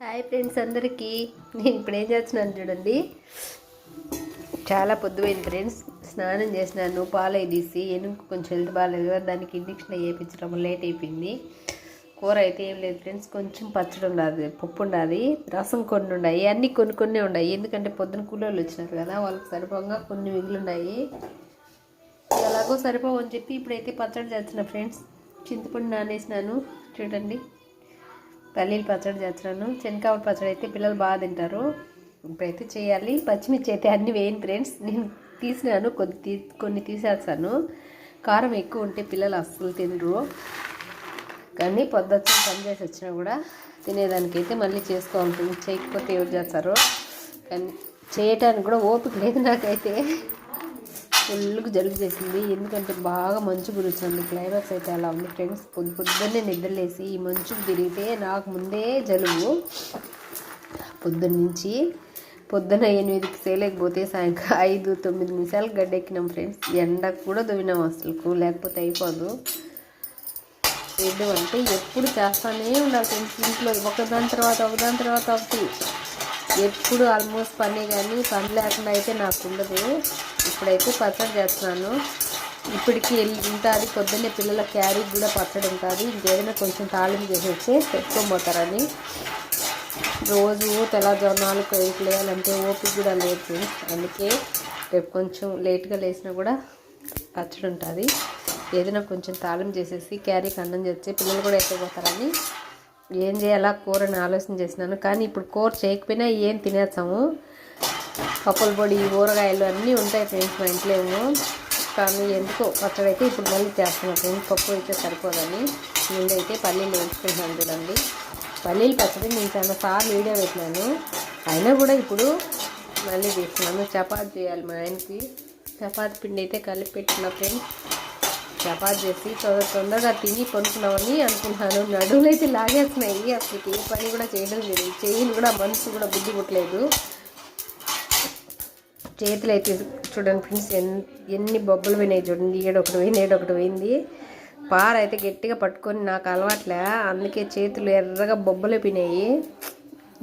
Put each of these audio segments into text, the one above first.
Hi friends అందరికీ. నేను ఇప్పుడు ఏం చేస్తున్నాను చూడండి. చాలా పొద్దుపోయింది ఫ్రెండ్స్. స్నానం చేసినాను పాలు తీసి ఎనుకు కొంచెం హెల్త్ బాగాలేదు కదా దానికి ఇంజక్షన్ వేయించడం లేట్ అయిపోయింది. కూర అయితే ఏం లేదు ఫ్రెండ్స్ కొంచెం పచ్చడి ఉండాలి పప్పు ఉండాలి రసం కొన్ని ఉన్నాయి అన్నీ కొన్ని కొన్ని ఉన్నాయి. ఎందుకంటే పొద్దున కూలోళ్ళు వచ్చినారు కదా వాళ్ళకి సరిపోగా కొన్ని మిగిలి ఎలాగో సరిపోవని చెప్పి ఇప్పుడైతే పచ్చడి చేస్తున్నా ఫ్రెండ్స్. చింతపండు నానేసినాను చూడండి. పల్లీలు పచ్చడి చేస్తున్నాను. శనకాయ పచ్చడి అయితే పిల్లలు బాగా తింటారు. ఇప్పుడైతే చేయాలి. పచ్చిమిర్చి అయితే అన్ని వేయను ఫ్రెండ్స్. నేను తీసినాను. కొద్ది తీ కొన్ని తీసేస్తాను. కారం ఎక్కువ ఉంటే పిల్లలు అస్సలు తినరు. కానీ పొద్దున్న పని చేసి వచ్చినా కూడా తినేదానికైతే మళ్ళీ చేసుకోవాలి చేయకపోతే ఎవరు చేస్తారు? కానీ చేయటానికి కూడా ఓపిక లేదు నాకైతే. ఫుల్గా జలుబు చేసింది ఎందుకంటే బాగా మంచు కురుస్తుంది క్లైమాక్స్ అయితే అలా ఉంది ఫ్రెండ్స్. పొద్దు పొద్దున్నే నిద్రలేసి ఈ మంచుకు తిరిగితే నాకు ముందే జలుబు. పొద్దున్న నుంచి పొద్దున ఎనిమిదికి సేలేకపోతే సాయంకాలం ఐదు తొమ్మిది నిమిషాలు గడ్డెక్కినాం ఫ్రెండ్స్. ఎండకు కూడా దువ్వినాం అసలుకు. లేకపోతే అయిపోదు. అంటే ఎప్పుడు చేస్తానే ఉండాలి ఫ్రెండ్స్. ఇంట్లో ఒకదాని తర్వాత ఒకదాని తర్వాత ఒకటి ఎప్పుడు ఆల్మోస్ట్ పని కానీ పని లేకుండా అయితే నాకు ఉండదు. ఇప్పుడైతే పచ్చడి చేస్తున్నాను. ఇప్పటికి వెళ్ళి ఉంటుంది. పొద్దున్నే పిల్లల క్యారీ కూడా పచ్చడి ఉంటుంది. ఇంకేదైనా కొంచెం తాళింపు చేసేస్తే పెట్టుకొని పోతారని రోజు తెల్లవారుజాము నాలుగు లేవాలంటే లేయాలంటే ఓపిక కూడా లేదు అందుకే రేపు కొంచెం లేట్గా లేసినా కూడా పచ్చడి ఉంటుంది. ఏదైనా కొంచెం తాళం చేసేసి క్యారీకి అన్నం చేస్తే పిల్లలు కూడా ఎక్కకపోతారని ఏం చేయాలా? కూరని ఆలోచన చేసినాను కానీ ఇప్పుడు కూర చేయకపోయినా ఏం తినేస్తాము? పప్పుల పొడి ఊరగాయలు అన్నీ ఉంటాయి ఫ్రెండ్స్ మా ఇంట్లో ఏమో. కానీ ఎందుకో పచ్చడి అయితే ఇప్పుడు మళ్ళీ చేస్తున్నాం ఫ్రెండ్స్. పప్పు అయితే సరిపోదని ముందైతే పల్లీలు వేసుకుంటున్నాను చూడండి. పల్లీలు పచ్చడి నేను చాలా సార్లు వీడియో పెట్టినాను. అయినా కూడా ఇప్పుడు మళ్ళీ చేస్తున్నాను. చపాతి చేయాలి మా ఆయనకి. చపాతి పిండి అయితే కలిపి పెట్టిన ఫ్రెండ్స్. చపాతి చేసి తొందర తొందరగా తిని పనుకున్నామని అనుకుంటున్నాను. నడువులు అయితే లాగేస్తున్నాయి. అసలు ఏ పని కూడా చేయడం లేదు. చేయని కూడా మనసు కూడా బుద్ధి పుట్టలేదు. చేతులు అయితే చూడండి ఫ్రెండ్స్ ఎన్ని బొబ్బలు పోయినాయి చూడండి. ఏడొకటి పోయింది ఏడొకటి పోయింది. పార అయితే గట్టిగా పట్టుకొని నాకు అలవాట్లే. అందుకే చేతులు ఎర్రగా బొబ్బలు పోయినాయి.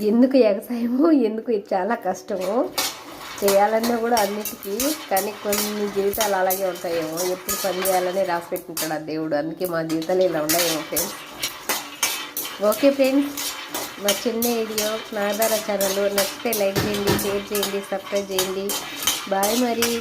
ఎందుకు ఎగసాయము ఎందుకు ఇది చాలా కష్టము? చేయాలన్నా కూడా అన్నిటికీ కానీ కొన్ని జీవితాలు అలాగే ఉంటాయేమో. ఎప్పుడు పని చేయాలని రాసిపెట్టుంటాడు ఆ దేవుడు. అందుకే మా జీవితాలు ఇలా ఉన్నాయేమో ఫ్రెండ్స్. Okay friends. మా చిన్న వీడియో నాదార ఛానల్ నచ్చితే లైక్ చేయండి షేర్ చేయండి సబ్స్క్రైబ్ చేయండి. బాయ్ మరి.